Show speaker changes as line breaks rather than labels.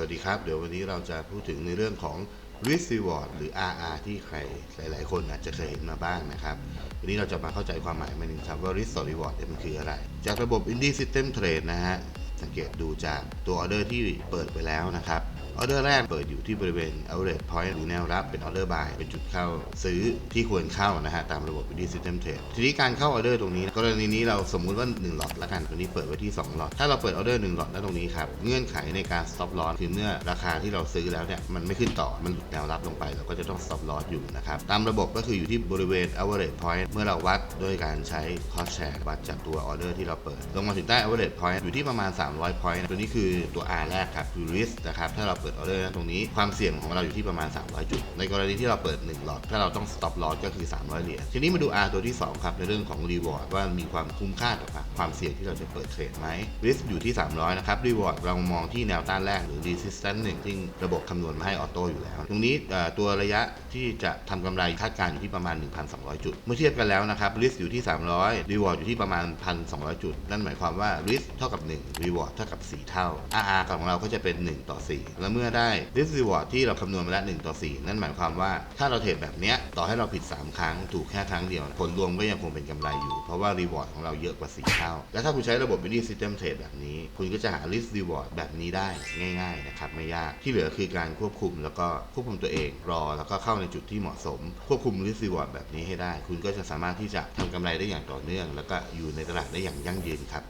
วัสดีครับ เดี๋ยววันนี้เราจะพูดถึงในเรื่องของ risk reward หรือ RR ที่ใครหลาย ๆ คนอาจจะเคยเห็นมาบ้างนะครับ วันนี้เราจะมาเข้าใจความหมายมันหนึ่งครับว่า risk reward เนี่ยมันคืออะไร จากระบบ Indie System Trade นะฮะ สังเกตดูจากตัวออเดอร์ที่เปิดไปแล้วนะครับ ออเดอร์แรกเปิดอยู่ที่บริเวณ average point หรือแนวรับเป็นออเดอร์ buy เป็นจุดเข้าซื้อที่ควรเข้านะฮะตามระบบ Indie System Trade ทีนี้การเข้าออเดอร์ตรงนี้กรณีนี้เราสมมุติว่า1หลอตละกันตัวนี้เปิดไว้ที่2หลอตถ้าเราเปิดออเดอร์1หลอตแล้วตรงนี้ครับเงื่อนไขในการ stop loss คือเมื่อราคาที่เราซื้อแล้วเนี่ยมันไม่ขึ้นต่อมันหลุดแนวรับลงไป เราก็จะต้อง stop loss อยู่นะครับตามระบบก็คืออยู่ที่บริเวณ average point เมื่อเราวัดด้วยการใช้ cost share วัดจากตัวออเดอร์ที่เราเปิด ลงมาถึงใต้ average point อยู่ที่ประมาณ 300 point ตัวนี้คือตัว R แรกครับคือ risk นะครับถ้าเราเปิดออเดอร์ตรงนี้ความเสี่ยงของเราอยู่ที่ประมาณ 300 จุด ในกรณีที่เราเปิด 1 หลอด ถ้าเราต้อง stop loss ก็คือ 300 เหรียญทีนี้มาดู R ตัวที่ 2 ครับ ในเรื่องของ reward ว่ามีความคุ้มค่ากับความเสี่ยงที่เราจะเปิดเทรดไหม risk อยู่ที่ 300 นะครับ reward เรามองที่แนวต้านแรกหรือ resistance 1ซึ่งระบบคำนวณมาให้ออโต้อยู่แล้ว ตรงนี้ตัวระยะที่จะทำกำไรคาดการณ์อยู่ที่ประมาณ 1,200 จุด เมื่อเทียบกันแล้วนะครับ risk อยู่ที่ 300 reward อยู่ที่ประมาณ 1,200 จุด นั่นหมายความว่า risk เท่ากับ 1 reward เท่ากับ 4 เท่า RR ของเราก็จะเป็น 1 ต่อ 4 แล้วเมื่อได้ risk reward ที่เราคำนวณมาแล้ว1ต่อ 4 นั่นหมายความว่าถ้าเราเทรดแบบเนี้ยต่อให้เราผิด 3 ครั้งถูกแค่ครั้งเดียว ผลรวมก็ยังคงเป็นกำไรอยู่ เพราะว่า reward ของเราเยอะกว่า 4 เท่า และถ้าคุณใช้ระบบ Mini System Trade แบบนี้ คุณก็จะหา risk reward แบบนี้ได้ง่ายๆนะครับไม่ยากที่เหลือคือการควบคุมแล้วก็ควบคุมตัวเองรอ แล้วก็เข้าในจุดที่เหมาะสม ควบคุม risk reward แบบนี้ให้ได้ คุณก็จะสามารถที่จะทำกำไรได้อย่างต่อเนื่อง แล้วก็อยู่ในตลาดได้อย่างยั่งยืนครับ